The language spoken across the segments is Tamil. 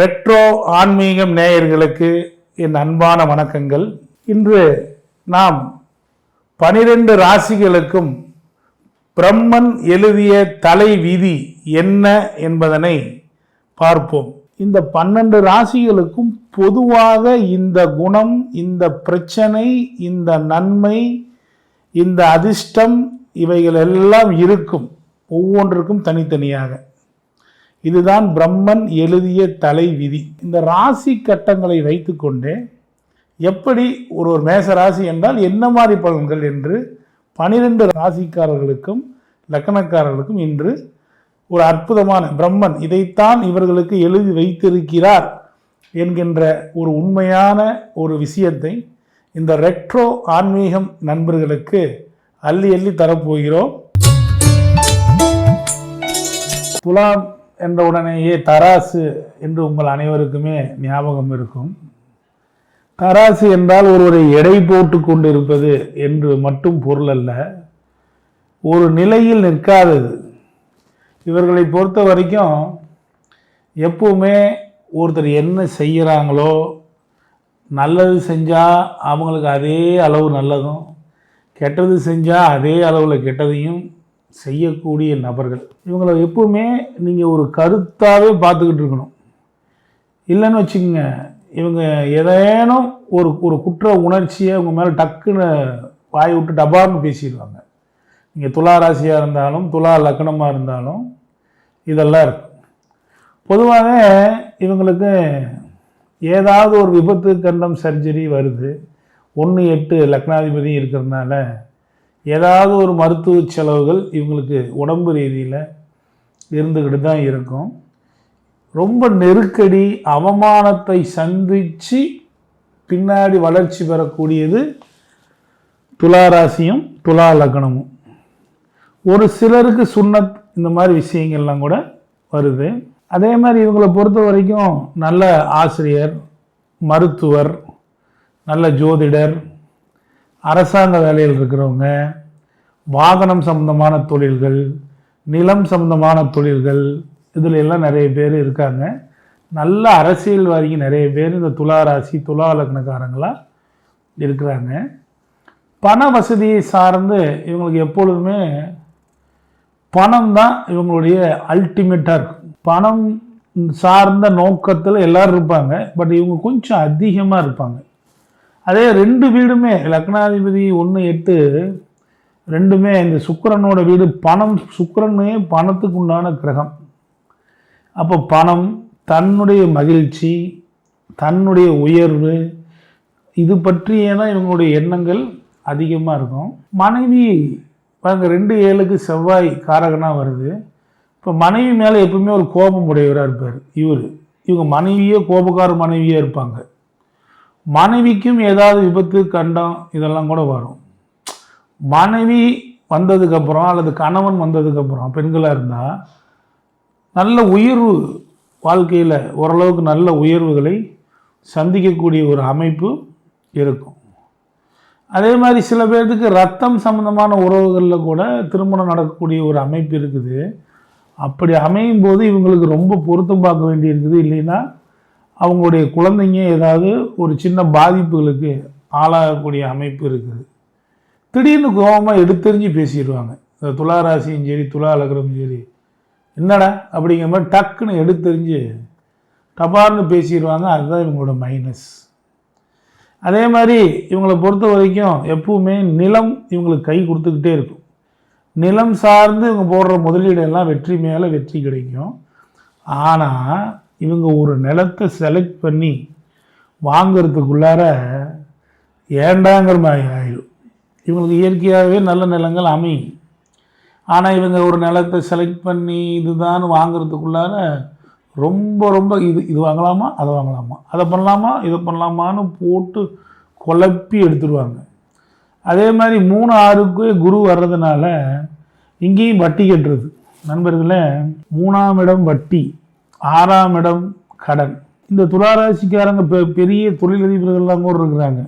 ரெட்ரோ ஆன்மீகம் நேயர்களுக்கு என் அன்பான வணக்கங்கள். இன்று நாம் பனிரெண்டு ராசிகளுக்கும் பிரம்மன் எழுதிய தலை விதி என்ன என்பதனை பார்ப்போம். இந்த பன்னெண்டு ராசிகளுக்கும் பொதுவாக இந்த குணம் இந்த பிரச்சனை இந்த நன்மை இந்த அதிர்ஷ்டம் இவைகள் எல்லாம் இருக்கும். ஒவ்வொன்றுக்கும் தனித்தனியாக. இதுதான் பிரம்மன் எழுதிய தலை விதி இந்த ராசி கட்டங்களை வைத்துக்கொண்டே எப்படி ஒரு ஒரு மேச ராசி என்றால் என்ன மாதிரி பலன்கள் என்று பனிரெண்டு ராசிக்காரர்களுக்கும் லக்கணக்காரர்களுக்கும் இன்று ஒரு அற்புதமான பிரம்மன் இதைத்தான் இவர்களுக்கு எழுதி வைத்திருக்கிறார் என்கின்ற ஒரு உண்மையான ஒரு விஷயத்தை இந்த ரெட்ரோ ஆன்மீகம் நண்பர்களுக்கு அள்ளி அள்ளி தரப்போகிறோம். துலாம் என்ற உடனேயே தராசு என்று உங்கள் அனைவருக்குமே ஞாபகம் இருக்கும். தராசு என்றால் ஒருவரை எடை போட்டு கொண்டிருப்பது என்று மட்டும் பொருள் அல்ல ஒரு நிலையில் நிற்காதது. இவர்களை பொறுத்த வரைக்கும் எப்பவுமே ஒருத்தர் என்ன செய்கிறாங்களோ நல்லது செஞ்சால் அவங்களுக்கு அதே அளவு நல்லதும் கெட்டது செஞ்சால் அதே அளவில் கெட்டதையும் செய்யக்கூடிய நபர்கள். இவங்களை எப்பவுமே நீங்கள் ஒரு கருத்தாகவே பார்த்துக்கிட்டு இருக்கணும். இல்லைன்னு வச்சுக்கோங்க இவங்க ஏதேனும் ஒரு ஒரு குற்ற உணர்ச்சியை உங்கள் மேலே டக்குன்னு வாய் விட்டு டபார்னு பேசிடுவாங்க. நீங்கள் துலா ராசியாக இருந்தாலும் துலா லக்னமாக இருந்தாலும் இதெல்லாம் இருக்கும். பொதுவாக இவங்களுக்கு ஏதாவது ஒரு விபத்து கண்டம் சர்ஜரி வருது. ஒன்று எட்டு லக்னாதிபதி இருக்கிறதுனால ஏதாவது ஒரு மருத்துவ செலவுகள் இவங்களுக்கு உடம்பு ரீதியில் இருந்துக்கிட்டு தான் இருக்கும். ரொம்ப நெருக்கடி அவமானத்தை சந்தித்து பின்னாடி வளர்ச்சி பெறக்கூடியது துலா ராசியும் துலா லக்னமும். ஒரு சிலருக்கு சுண்ணத் இந்த மாதிரி விஷயங்கள்லாம் கூட வருது. அதே மாதிரி இவங்களை பொறுத்த வரைக்கும் நல்ல ஆசிரியர் மருத்துவர் நல்ல ஜோதிடர் அரசாங்க வேலையில் இருக்கிறவங்க வாகனம் சம்பந்தமான தொழில்கள் நிலம் சம்பந்தமான தொழில்கள் இதில் எல்லாம் நிறைய பேர் இருக்காங்க. நல்ல அரசியல்வாதிங்க நிறைய பேர் இந்த துலா ராசி துலா லக்னக்காரங்களாக இருக்கிறாங்க. பண வசதியை சார்ந்து இவங்களுக்கு எப்பொழுதுமே பணம் தான் இவங்களுடைய அல்டிமேட்டாக இருக்கும். பணம் சார்ந்த நோக்கத்தில் எல்லோரும் இருப்பாங்க. பட் இவங்க கொஞ்சம் அதிகமாக இருப்பாங்க. அதே ரெண்டு வீடுமே லக்னாதிபதி ஒன்று எட்டு ரெண்டுமே இந்த சுக்கரனோட வீடு பணம் சுக்கரனே பணத்துக்கு உண்டான கிரகம். அப்போ பணம் தன்னுடைய மகிழ்ச்சி தன்னுடைய உயர்வு இது பற்றியே தான் இவங்களுடைய எண்ணங்கள் அதிகமாக இருக்கும். மனைவி பாருங்க ரெண்டு ஏழுக்கு செவ்வாய் காரகனாக வருது. இப்போ மனைவி மேலே எப்பவுமே ஒரு கோபம் உடையவராக இருப்பார் இவர். இவங்க மனைவியே கோபக்கார மனைவியாக இருப்பாங்க. மனைவிக்கும் ஏதாவது விபத்து கண்டம் இதெல்லாம் கூட வரும். மனைவி வந்ததுக்கப்புறம் அல்லது கணவன் வந்ததுக்கப்புறம் பெண்களாக இருந்தால் நல்ல உயர்வு வாழ்க்கையில் ஓரளவுக்கு நல்ல உயர்வுகளை சந்திக்கக்கூடிய ஒரு அமைப்பு இருக்கும். அதே மாதிரி சில பேர்த்துக்கு ரத்தம் சம்பந்தமான உறவுகளில் கூட திருமணம் நடக்கக்கூடிய ஒரு அமைப்பு இருக்குது. அப்படி அமையும் போது இவங்களுக்கு ரொம்ப பொருத்தம் பார்க்க வேண்டியிருக்குது இல்லைன்னா அவங்களுடைய குழந்தைங்க ஏதாவது ஒரு சின்ன பாதிப்புகளுக்கு ஆளாகக்கூடிய அமைப்பு இருக்குது. திடீர்னு கோபமாக எடுத்தெறிஞ்சு பேசிடுவாங்க. இந்த துலா ராசியும் சரி துலா லக்னமும் சரி. என்னடா அப்படிங்கிற மாதிரி டக்குன்னு எடுத்தெறிஞ்சு டபார்னு பேசிடுவாங்க. அதுதான் இவங்களோட மைனஸ் அதே மாதிரி இவங்களை பொறுத்த வரைக்கும் எப்பவுமே நிலம் இவங்களுக்கு கை கொடுத்துக்கிட்டே இருக்கும். நிலம் சார்ந்து இவங்க போடுற முதலீடு எல்லாம் வெற்றி மேலே வெற்றி கிடைக்கும். ஆனால் இவங்க ஒரு நிலத்தை செலக்ட் பண்ணி வாங்கிறதுக்குள்ளார ஏண்டாங்கிற மாதிரி ஆயிடும் இவங்களுக்கு இயற்கையாகவே நல்ல நிலங்கள் அமையும். ஆனால் இவங்க ஒரு நிலத்தை செலக்ட் பண்ணி இதுதான் வாங்குறதுக்குள்ளார ரொம்ப ரொம்ப இது இது வாங்கலாமா அதை வாங்கலாமா அதை பண்ணலாமா இதை பண்ணலாமான்னு போட்டு குழப்பி எடுத்துருவாங்க. அதே மாதிரி மூணு ஆறுக்கு குரு வர்றதுனால இங்கேயும் வட்டி கட்டுறது. நண்பர்களே மூணாம் இடம் வட்டி. ஆறாம் இடம் கடன். இந்த துளாராசிக்காரங்க பெ பெரிய தொழிலதிபர்கள்லாம் கூட இருக்கிறாங்க.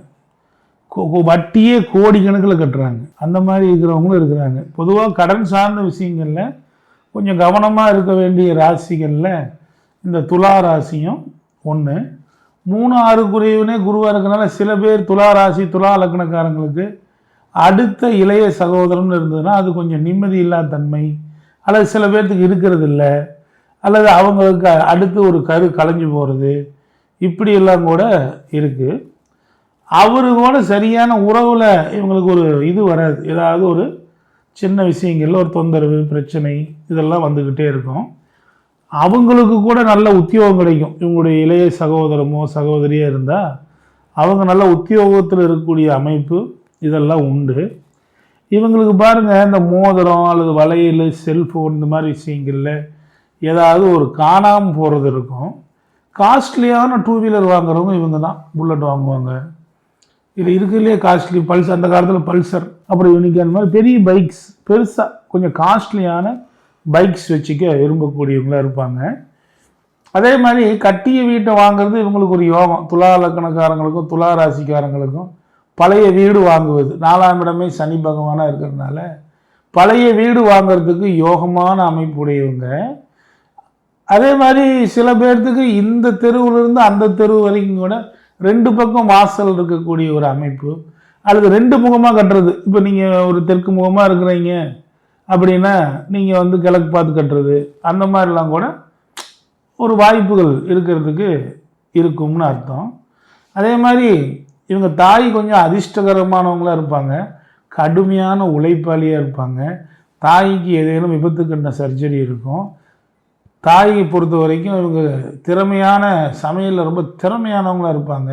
வட்டியே கோடி கணக்கில் கட்டுறாங்க. அந்த மாதிரி இருக்கிறவங்களும் இருக்கிறாங்க. பொதுவாக கடன் சார்ந்த விஷயங்களில் கொஞ்சம் கவனமாக இருக்க வேண்டிய ராசிகளில் இந்த துலா ராசியும் ஒன்று மூணு ஆறுக்குரியவனே குருவாக இருக்கனால சில பேர் துலா ராசி துலா லக்னக்காரங்களுக்கு அடுத்த இளைய சகோதரம்னு இருந்ததுன்னா அது கொஞ்சம் நிம்மதி இல்லாத தன்மை அல்லது சில பேர்த்துக்கு இருக்கிறது இல்லை. அல்லது அவங்களுக்கு அடுத்து ஒரு கரு கலைஞ்சு போகிறது இப்படியெல்லாம் கூட இருக்குது அவரு கூட சரியான உறவில் இவங்களுக்கு ஒரு இது வராது. ஏதாவது ஒரு சின்ன விஷயங்களில் ஒரு தொந்தரவு பிரச்சனை இதெல்லாம் வந்துக்கிட்டே இருக்கும். அவங்களுக்கு கூட நல்ல உத்தியோகம் கிடைக்கும். இவங்களுடைய இளைய சகோதரமோ சகோதரியோ இருந்தால் அவங்க நல்ல உத்தியோகத்தில் இருக்கக்கூடிய அமைப்பு இதெல்லாம் உண்டு. இவங்களுக்கு பாருங்கள் இந்த மோதிரம் அல்லது வளையல் செல்ஃபோன் இந்த மாதிரி விஷயங்களில் ஏதாவது ஒரு காணாமல் போகிறது இருக்கும். காஸ்ட்லியான டூ வீலர் வாங்குறவங்க இவங்க தான் புல்லட் வாங்குவாங்க. இது இருக்கிறதுலே காஸ்ட்லி பல்ஸ் அந்த காலத்தில் பல்சர் அப்புறம் யூனிக் அந்த மாதிரி பெரிய பைக்ஸ் பெருசாக கொஞ்சம் காஸ்ட்லியான பைக்ஸ் வச்சுக்க விரும்பக்கூடியவங்களாக இருப்பாங்க. அதே மாதிரி கட்டிய வீட்டை வாங்குறது இவங்களுக்கு ஒரு யோகம். துலா லக்கணக்காரங்களுக்கும் துலா ராசிக்காரங்களுக்கும் பழைய வீடு வாங்குவது. நாலாம் இடமே சனி பகவானாக இருக்கிறதுனால பழைய வீடு வாங்குறதுக்கு யோகமான அமைப்புடையவங்க அதே மாதிரி சில பேர்த்துக்கு இந்த தெருவிலிருந்து அந்த தெரு வரைக்கும் கூட ரெண்டு பக்கம் வாசல் இருக்கக்கூடிய ஒரு அமைப்பு அல்லது ரெண்டு முகமாக கட்டுறது. இப்போ நீங்கள் ஒரு தெற்கு முகமாக இருக்கிறீங்க அப்படின்னா நீங்கள் வந்து கிழக்கு பார்த்து கட்டுறது. அந்த மாதிரிலாம் கூட ஒரு வாய்ப்புகள் இருக்கிறதுக்கு இருக்கும்னு அர்த்தம். அதே மாதிரி இவங்க தாய் கொஞ்சம் அதிர்ஷ்டகரமானவங்களாக இருப்பாங்க. கடுமையான உழைப்பாளியாக இருப்பாங்க. தாய்க்கு ஏதேனும் விபத்து கண்ட சர்ஜரி இருக்கும். தாயை பொறுத்த வரைக்கும் இவங்க திறமையான சமையலில் ரொம்ப திறமையானவங்களாக இருப்பாங்க.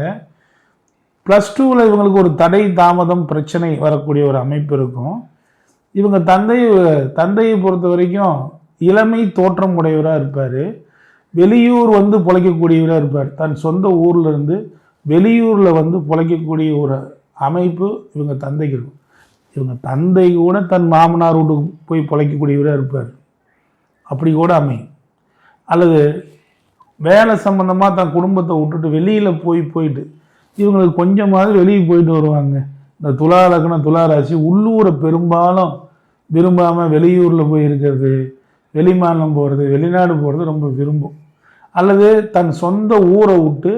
ப்ளஸ் டூவில் இவங்களுக்கு ஒரு தடை தாமதம் பிரச்சனை வரக்கூடிய ஒரு அமைப்பு இருக்கும். இவங்க தந்தை தந்தையை பொறுத்த வரைக்கும் இளமை தோற்றம் உடையவராக இருப்பார். வெளியூர் வந்து பிழைக்கக்கூடியவராக இருப்பார். தன் சொந்த ஊர்ல இருந்து வெளியூரில் வந்து பிழைக்கக்கூடிய ஒரு அமைப்பு இவங்க தந்தைக்கு இருக்கும். இவங்க தந்தை கூட தன் மாமனார் வீட்டுக்கு போய் பிழைக்கக்கூடியவராக இருப்பார். அப்படி கூட அமையும். அல்லது வேலை சம்மந்தமாக தன் குடும்பத்தை விட்டுட்டு வெளியில் போய் போயிட்டு இவங்களுக்கு கொஞ்சமாவது வெளியே போயிட்டு வருவாங்க. இந்த துலா லக்னம் துலா ராசி உள்ளூரை பெரும்பாலும் விரும்பாமல் வெளியூரில் போய் இருக்கிறது வெளிமாநிலம் போகிறது வெளிநாடு போகிறது ரொம்ப விரும்பும். அல்லது தன் சொந்த ஊரை விட்டு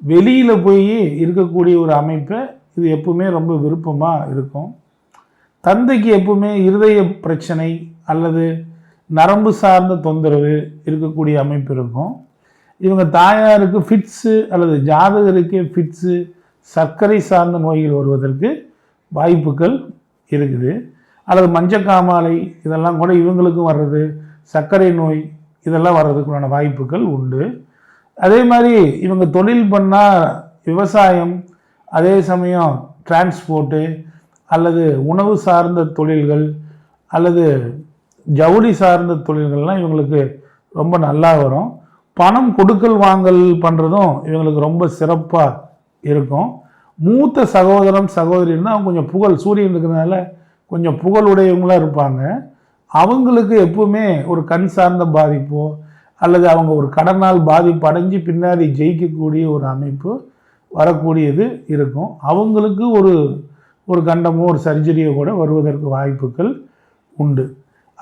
வெளியில் போய் இருக்கக்கூடிய ஒரு அமைப்பை இது எப்பவுமே ரொம்ப விருப்பமாக இருக்கும். தந்தைக்கு எப்பவுமே இருதய பிரச்சனை அல்லது நரம்பு சார்ந்த தொந்தரவு இருக்கக்கூடிய அமைப்பு இருக்கும். இவங்க தாயாருக்கு ஃபிட்ஸு அல்லது ஜாதகருக்கே ஃபிட்ஸு சர்க்கரை சார்ந்த நோய்கள் வருவதற்கு வாய்ப்புகள் இருக்குது. அல்லது மஞ்சக்காமாலை இதெல்லாம் கூட இவங்களுக்கும் வர்றது. சர்க்கரை நோய் இதெல்லாம் வர்றதுக்குண்டான வாய்ப்புகள் உண்டு. அதே மாதிரி இவங்க தொழில் பண்ணால் விவசாயம் அதே சமயம் டிரான்ஸ்போர்ட்டு அல்லது உணவு சார்ந்த தொழில்கள் அல்லது ஜவுளி சார்ந்த தொழில்கள்லாம் இவங்களுக்கு ரொம்ப நல்லா வரும். பணம் கொடுக்கல் வாங்கல் பண்ணுறதும் இவங்களுக்கு ரொம்ப சிறப்பாக இருக்கும். மூத்த சகோதரம் சகோதரின்னா அவங்க கொஞ்சம் புகழ் சூரியன் இருக்கிறதுனால கொஞ்சம் புகழுடையவங்களாக இருப்பாங்க. அவங்களுக்கு எப்பவுமே ஒரு கண் சார்ந்த பாதிப்போ அல்லது அவங்க ஒரு கடனால் பாதிப்பு அடைஞ்சு பின்னாடி ஜெயிக்கக்கூடிய ஒரு அமைப்பு வரக்கூடியது இருக்கும். அவங்களுக்கு ஒரு ஒரு கண்டமோ ஒரு சர்ஜரியோ கூட வருவதற்கு வாய்ப்புகள் உண்டு.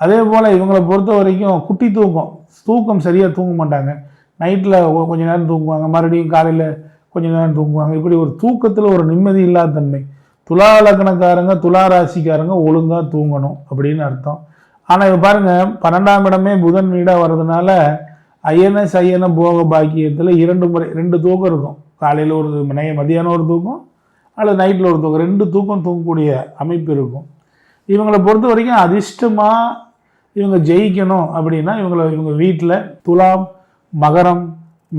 அதே போல் இவங்களை பொறுத்த வரைக்கும் குட்டி தூக்கம். தூக்கம் சரியாக தூங்க மாட்டாங்க. நைட்டில் கொஞ்சம் நேரம் தூங்குவாங்க. மறுபடியும் காலையில் கொஞ்சம் நேரம் தூங்குவாங்க. இப்படி ஒரு தூக்கத்தில் ஒரு நிம்மதி இல்லாத தன்மை. துலா லக்னக்காரங்க துலா ராசிக்காரங்க ஒழுங்காக தூங்கணும் அப்படின்னு அர்த்தம். ஆனால் இப்போ பாருங்கள் பன்னெண்டாம் இடமே புதன் வீடாக வர்றதுனால ஐஎன்எஸ் ஐஎன்எ போக பாக்கியத்தில் இரண்டு முறை ரெண்டு தூக்கம் இருக்கும். காலையில் ஒரு நை மதியானம் ஒரு தூக்கம் அல்லது நைட்டில் ஒரு தூக்கம். ரெண்டு தூக்கம் தூங்கக்கூடிய அமைப்பு இருக்கும். இவங்களை பொறுத்த வரைக்கும் அதிர்ஷ்டமாக இவங்க ஜெயிக்கணும் அப்படின்னா இவங்களை இவங்க வீட்டில் துலாம் மகரம்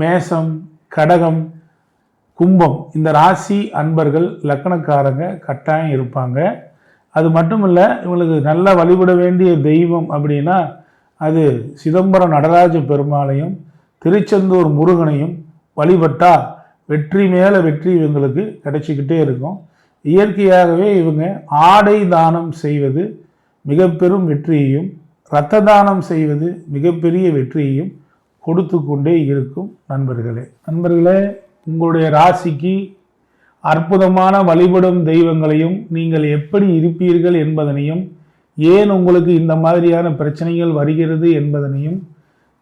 மேசம் கடகம் கும்பம் இந்த ராசி அன்பர்கள் லக்கணக்காரங்க கட்டாயம் இருப்பாங்க. அது மட்டும் இல்லை இவங்களுக்கு நல்லா வழிபட வேண்டிய தெய்வம் அப்படின்னா அது சிதம்பரம் நடராஜ பெருமாளையும் திருச்செந்தூர் முருகனையும் வழிபட்டால் வெற்றி மேலே வெற்றி இவங்களுக்கு கிடைச்சிக்கிட்டே இருக்கும். இயற்கையாகவே இவங்க ஆடை தானம் செய்வது மிக பெரும் வெற்றியையும் இரத்த தானம் செய்வது மிகப்பெரிய வெற்றியையும் கொடுத்து கொண்டே இருக்கும் நண்பர்களே. நண்பர்களே உங்களுடைய ராசிக்கு அற்புதமான வழிபடும் தெய்வங்களையும் நீங்கள் எப்படி இருப்பீர்கள் என்பதனையும் ஏன் உங்களுக்கு இந்த மாதிரியான பிரச்சனைகள் வருகிறது என்பதனையும்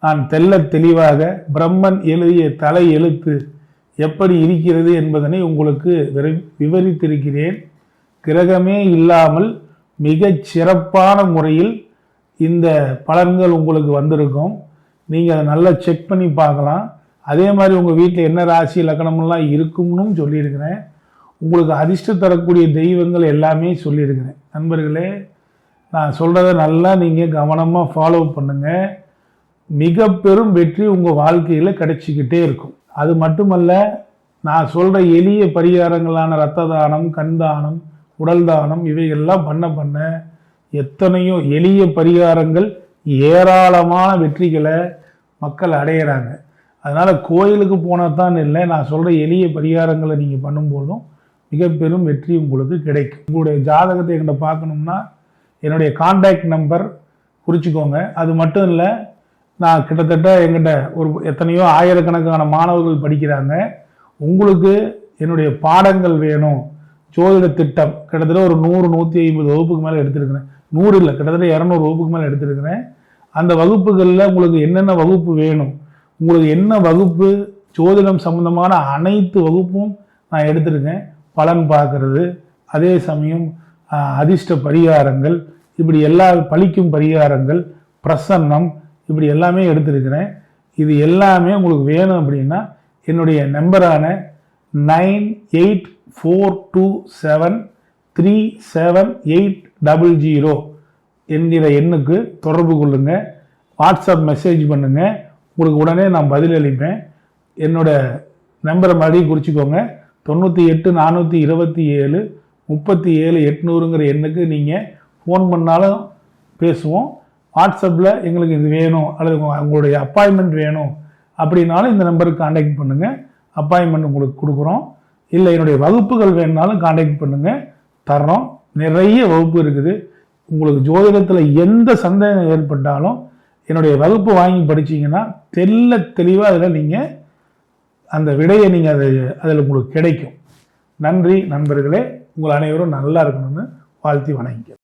நான் தெல்ல தெளிவாக பிரம்மன் எழுதிய தலை எழுத்து எப்படி இருக்கிறது என்பதனை உங்களுக்கு விரை- விவரித்திருக்கிறேன். கிரகமே இல்லாமல் மிகச் சிறப்பான முறையில் இந்த பலன்கள் உங்களுக்கு வந்திருக்கும். நீங்கள் அதை நல்லா செக் பண்ணி பார்க்கலாம். அதே மாதிரி உங்கள் வீட்டில் என்ன ராசி லக்கணமெல்லாம் இருக்கும்னு சொல்லியிருக்கிறேன். உங்களுக்கு அதிர்ஷ்டம் தரக்கூடிய தெய்வங்கள் எல்லாமே சொல்லியிருக்கிறேன். நண்பர்களே நான் சொல்கிறத நல்லா நீங்கள் கவனமாக ஃபாலோ பண்ணுங்கள் மிக பெரும் வெற்றி உங்கள் வாழ்க்கையில் கிடைச்சிக்கிட்டே இருக்கும். அது மட்டுமல்ல நான் சொல்கிற எளிய பரிகாரங்களான ரத்த தானம் கண் தானம் உடல் தானம் இவையெல்லாம் பண்ண பண்ண எத்தனையோ எளிய பரிகாரங்கள் ஏராளமான வெற்றிகளை மக்கள் அடையிறாங்க. அதனால் கோயிலுக்கு போனால் தான் இல்லை. நான் சொல்கிற எளிய பரிகாரங்களை நீங்கள் பண்ணும்போதும் மிக பெரும் வெற்றி உங்களுக்கு கிடைக்கும். உங்களுடைய ஜாதகத்தை என்கிட்ட பார்க்கணும்னா என்னுடைய காண்டாக்ட் நம்பர் குறிச்சிக்கோங்க. அது மட்டும் இல்லை நான் கிட்டத்தட்ட எங்கிட்ட ஒரு எத்தனையோ ஆயிரக்கணக்கான மாணவர்கள் படிக்கிறாங்க. உங்களுக்கு என்னுடைய பாடங்கள் வேணும். ஜோதிட திட்டம். கிட்டத்தட்ட ஒரு நூறு நூற்றி ஐம்பது வகுப்புக்கு மேலே எடுத்திருக்கிறேன். நூறு இல்லை கிட்டத்தட்ட இரநூறு வகுப்புக்கு மேலே எடுத்திருக்கிறேன். அந்த வகுப்புகளில் உங்களுக்கு என்னென்ன வகுப்பு வேணும்? உங்களுக்கு என்ன வகுப்பு ஜோதிடம் சம்பந்தமான அனைத்து வகுப்பும் நான் எடுத்திருக்கேன். பலன் பார்க்கறது அதே சமயம் அதிர்ஷ்ட பரிகாரங்கள் இப்படி எல்லா பழிக்கும் பரிகாரங்கள் பிரசன்னம் இப்படி எல்லாமே எடுத்திருக்கிறேன். இது எல்லாமே உங்களுக்கு வேணும் அப்படின்னா என்னுடைய நம்பரான nine eight four two seven three seven eight double zero என்கிற எண்ணுக்கு தொடர்பு கொள்ளுங்கள் வாட்ஸ்அப் மெசேஜ் பண்ணுங்கள் உங்களுக்கு உடனே நான் பதிலளிப்பேன் என்னோட நம்பரை மறுபடியும் குறிச்சிக்கோங்க. தொண்ணூற்றி எட்டு நானூற்றி இருபத்தி ஏழு முப்பத்தி ஏழு எட்நூறுங்கிற எண்ணுக்கு நீங்கள் ஃபோன் பண்ணாலும் பேசுவோம். வாட்ஸ்அப்பில் எங்களுக்கு இது வேணும் அல்லது உங்களுடைய அப்பாயின்மெண்ட் வேணும் அப்படின்னாலும் இந்த நம்பருக்கு காண்டாக்ட் பண்ணுங்கள் அப்பாயின்மெண்ட் உங்களுக்கு கொடுக்குறோம். இல்லை என்னுடைய வகுப்புகள் வேணுனாலும் காண்டாக்ட் பண்ணுங்கள் தர்றோம். நிறைய வகுப்பு இருக்குது. உங்களுக்கு ஜோதிடத்தில் எந்த சந்தேகம் ஏற்பட்டாலும் என்னுடைய வகுப்பு வாங்கி படிச்சீங்கன்னா தெள்ள தெளிவாக அதில் நீங்கள் அந்த விடையை நீங்கள் அதை அதில் உங்களுக்கு கிடைக்கும். நன்றி நண்பர்களே. உங்கள் அனைவரும் நல்லா இருக்கணும்னு வாழ்த்தி வணங்கிக்கிறேன்